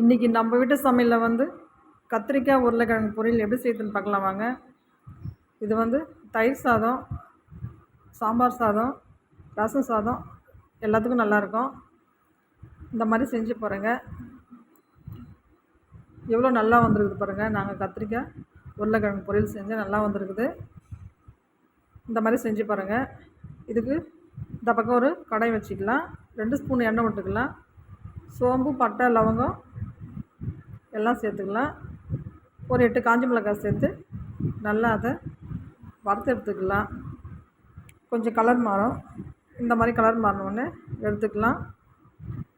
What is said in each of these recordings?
இன்றைக்கி நம்ம வீட்டு சமையலில் வந்து கத்திரிக்காய் உருளைக்கிழங்கு பொரியல் எப்படி செய்யுதுன்னு பார்க்கலாம் வாங்க. இது வந்து தயிர் சாதம் சாம்பார் சாதம் ரசம் சாதம் எல்லாத்துக்கும் நல்லாயிருக்கும் இந்த மாதிரி செஞ்சு பாருங்க. எவ்வளோ நல்லா வந்திருக்குது பாருங்கள் நாங்கள் கத்திரிக்காய் உருளைக்கிழங்கு பொரியல் செஞ்சு நல்லா வந்திருக்குது. இந்த மாதிரி செஞ்சு பாருங்கள் இதுக்கு இந்த பக்கம் ஒரு கடாய் வச்சுக்கலாம். ரெண்டு ஸ்பூன் எண்ணெய் விட்டுக்கலாம். சோம்பு பட்டை லவங்கம் எல்லாம் சேர்த்துக்கலாம். ஒரு எட்டு காஞ்ச மிளகாய் சேர்த்து நல்லா அதை வறுத்து எடுத்துக்கலாம். கொஞ்சம் கலர் மாறும். இந்த மாதிரி கலர் மாறினோடனே எடுத்துக்கலாம்.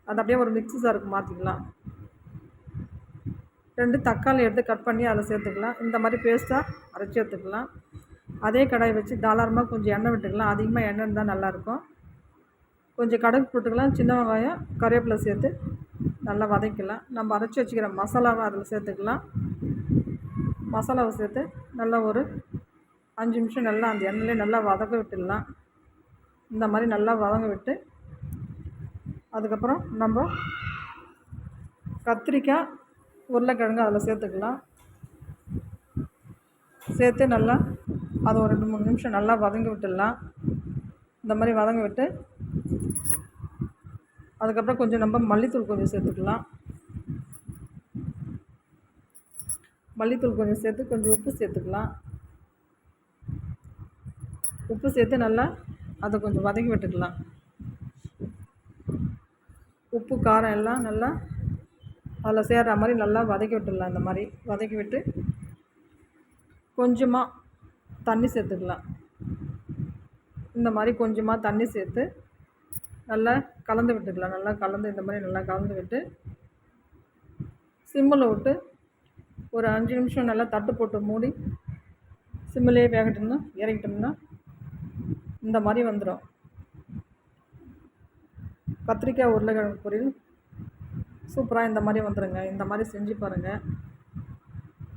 அதை அப்படியே ஒரு மிக்ஸி சாருக்கு மாற்றிக்கலாம் ரெண்டு தக்காளி எடுத்து கட் பண்ணி அதை சேர்த்துக்கலாம். இந்த மாதிரி பேஸ்ட்டாக அரைச்சி எடுத்துக்கலாம். அதே கடாய் வச்சு தாராளமாக கொஞ்சம் எண்ணெய் விட்டுக்கலாம். அதிகமாக எண்ணெய் இருந்தால் நல்லாயிருக்கும் கொஞ்சம் கடுகு போட்டுக்கலாம். சின்ன வெங்காயம் கருவேப்பிலை சேர்த்து நல்லா வதக்கலாம் நம்ம அரைச்சி வச்சுக்கிற மசாலாவை அதில் சேர்த்துக்கலாம். மசாலாவை சேர்த்து நல்லா ஒரு அஞ்சு நிமிஷம் நல்லா அந்த எண்ணெயிலே நல்லா வதக்க விட்டுடலாம். இந்த மாதிரி நல்லா வதங்க விட்டு அதுக்கப்புறம் நம்ம கத்திரிக்காய் உருளைக்கிழங்கு அதில் சேர்த்துக்கலாம். சேர்த்து நல்லா அதை ஒரு ரெண்டு மூணு நிமிஷம் நல்லா வதங்கி விட்டுடலாம். இந்த மாதிரி வதங்க விட்டு அதுக்கப்புறம் கொஞ்சம் நம்ம மல்லித்தூள் கொஞ்சம் சேர்த்துக்கலாம். மல்லித்தூள் கொஞ்சம் சேர்த்து கொஞ்சம் உப்பு சேர்த்துக்கலாம். உப்பு சேர்த்து நல்லா அதை கொஞ்சம் வதக்கி விட்டுக்கலாம். உப்பு காரம் எல்லாம் நல்லா அதில் சேர்கிற மாதிரி நல்லா வதக்கி விட்டுடலாம் இந்த மாதிரி. வதக்கி விட்டு கொஞ்சமாக தண்ணி சேர்த்துக்கலாம். இந்த மாதிரி கொஞ்சமாக தண்ணி சேர்த்து நல்லா கலந்து விட்டுக்கலாம். நல்லா கலந்து இந்த மாதிரி நல்லா கலந்து விட்டு சிம்மில் விட்டு ஒரு அஞ்சு நிமிஷம் நல்லா தட்டு போட்டு மூடி சிம்மிலே வேகட்டோம்னா இறக்கிட்டோம்னா இந்த மாதிரி வந்துடும் கத்திரிக்காய் உருளைக்கிழங்கு பொரியல் சூப்பராக இந்த மாதிரி வந்துடுங்க இந்த மாதிரி செஞ்சு பாருங்கள்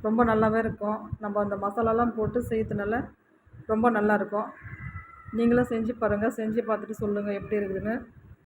ரொம்ப நல்லாவே இருக்கும். நம்ம அந்த மசாலாலாம் போட்டு செய்யறதுனால ரொம்ப நல்லாயிருக்கும் நீங்களும் செஞ்சு பாருங்கள் செஞ்சு பார்த்துட்டு சொல்லுங்கள் எப்படி இருக்குதுன்னு.